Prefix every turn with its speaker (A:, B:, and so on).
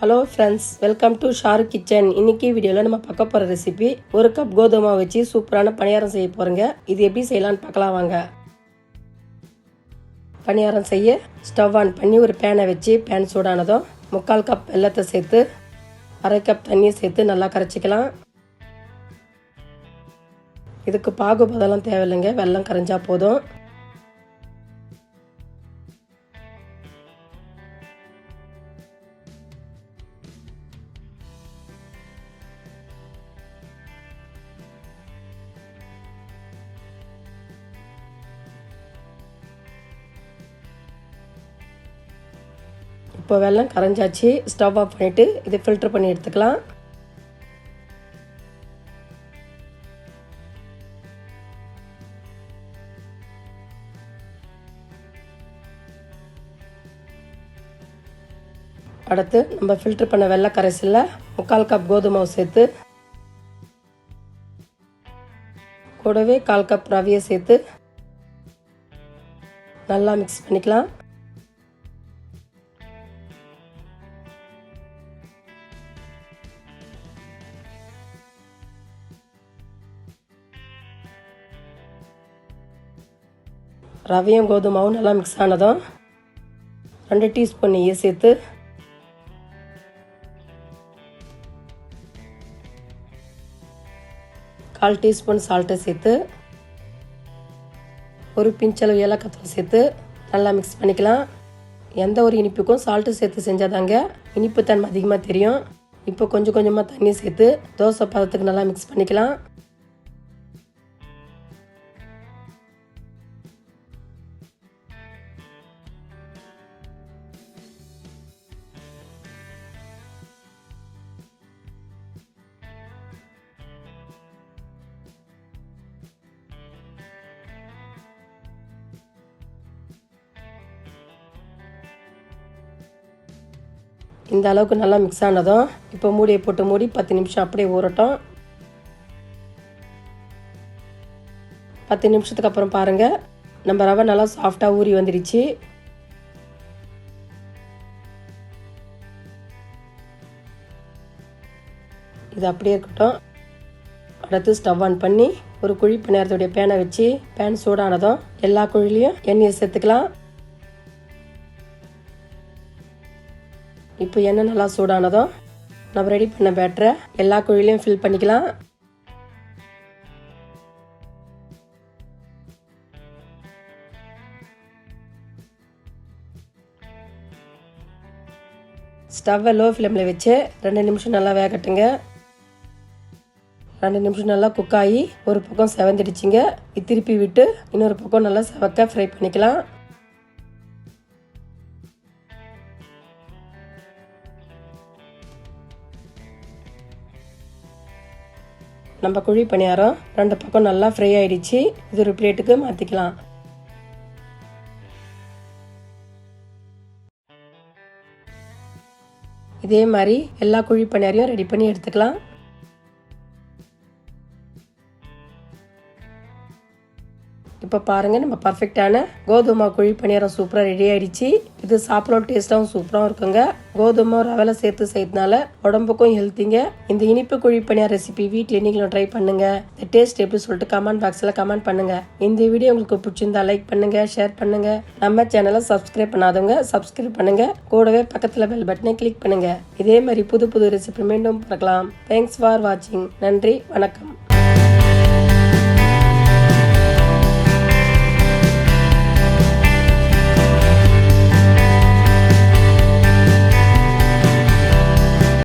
A: Hello friends welcome to ஷார் kitchen இன்னைக்கு வீடியோவில் நம்ம பார்க்க போகிற ரெசிபி ஒரு கப் கோதுமை வச்சு சூப்பரான பணியாரம் செய்ய போகிறோங்க இது எப்படி செய்யலாம்னு பார்க்கலாம் வாங்க. பணியாரம் செய்ய ஸ்டவ் ஆன் பண்ணி ஒரு பேனை வச்சு பேன் சூடானதும் முக்கால் கப் வெல்லத்தை சேர்த்து அரை கப் தண்ணியை சேர்த்து நல்லா கரைச்சிக்கலாம். இதுக்கு பாகுபதெல்லாம் தேவையில்லைங்க. வெல்லம் கரைஞ்சா போதும். இப்போ வெள்ளம் கரைஞ்சாச்சு. ஸ்டவ் ஆஃப் பண்ணிவிட்டு இதை ஃபில்ட்ரு பண்ணி எடுத்துக்கலாம். அடுத்து நம்ம ஃபில்ட்ரு பண்ண வெள்ளை கரைசலில் முக்கால் கப் கோதுமை சேர்த்து கூடவே கால் கப் ரவியை சேர்த்து நல்லா மிக்ஸ் பண்ணிக்கலாம். ரவையும் கோதுமாவும் நல்லா மிக்ஸ் ஆனதும் ரெண்டு டீஸ்பூன் நெய்யை சேர்த்து கால் டீஸ்பூன் சால்ட்டை சேர்த்து ஒரு பிஞ்சளவு ஏலக்காத்தூள் சேர்த்து நல்லா மிக்ஸ் பண்ணிக்கலாம். எந்த ஒரு இனிப்புக்கும் சால்ட்டு சேர்த்து செஞ்சாதாங்க இனிப்பு தன்மை அதிகமாக தெரியும். இப்போ கொஞ்சம் கொஞ்சமாக தண்ணி சேர்த்து தோசை பதத்துக்கு நல்லா மிக்ஸ் பண்ணிக்கலாம். இந்த அளவுக்கு நல்லா மிக்ஸ் ஆனதும் இப்போ மூடியை போட்டு மூடி பத்து நிமிஷம் அப்படியே ஊறட்டும். பத்து நிமிஷத்துக்கு அப்புறம் பாருங்கள் நம்ம ரவை நல்லா சாஃப்டாக ஊறி வந்துடுச்சு. இது அப்படியே இருக்கட்டும். அடுத்து ஸ்டவ் ஆன் பண்ணி ஒரு குழி நேரத்துடைய பேனை வச்சு பேன் சூடானதும் எல்லா குழிலையும் எண்ணெயை சேர்த்துக்கலாம். இப்போ எண்ணெய் நல்லா சூடானதும் நம்ம ரெடி பண்ண பேட்டரை எல்லா குழிலையும் ஃபில் பண்ணிக்கலாம். ஸ்டவ்வை லோ ஃப்ளேமில் வச்சு ரெண்டு நிமிஷம் நல்லா வேகட்டுங்க. ரெண்டு நிமிஷம் நல்லா குக் ஆகி ஒரு பக்கம் செவந்துடுச்சிங்க. திருப்பி விட்டு இன்னொரு பக்கம் நல்லா செவக்க ஃப்ரை பண்ணிக்கலாம். நம்ம குழி பணியாரம் ரெண்டு பக்கம் நல்லா ஃப்ரை ஆயிடுச்சு. இது ஒரு பிளேட்டுக்கு மாற்றிக்கலாம் இதே மாதிரி எல்லா குழி பணியாரையும் ரெடி பண்ணி எடுத்துக்கலாம். இப்போ பாருங்கள் நம்ம பர்ஃபெக்டான கோதுமை குழி பணியாரம் சூப்பராக ரெடி ஆயிடுச்சு. இது சாப்பிட டேஸ்ட்டாகவும் சூப்பராகவும் இருக்குங்க. கோதுமை ரவலை சேர்த்து செய்யறதுனால உடம்புக்கும் ஹெல்த்திங்க இந்த இனிப்பு குழி பணியார் ரெசிபி வீட்டில் நீங்களும் ட்ரை பண்ணுங்க. இந்த டேஸ்ட் எப்படி சொல்லிட்டு கமெண்ட் பாக்ஸில் கமெண்ட் பண்ணுங்க. இந்த வீடியோ உங்களுக்கு பிடிச்சிருந்தா லைக் பண்ணுங்க ஷேர் பண்ணுங்க. நம்ம சேனலை சப்ஸ்கிரைப் பண்ணாதவங்க சப்ஸ்கிரைப் பண்ணுங்க. கூடவே பக்கத்தில் பெல் பட்டனை கிளிக் பண்ணுங்க. இதே மாதிரி புது புது ரெசிபி மீண்டும் பார்க்கலாம். தேங்க்ஸ் ஃபார் வாட்சிங் நன்றி வணக்கம்.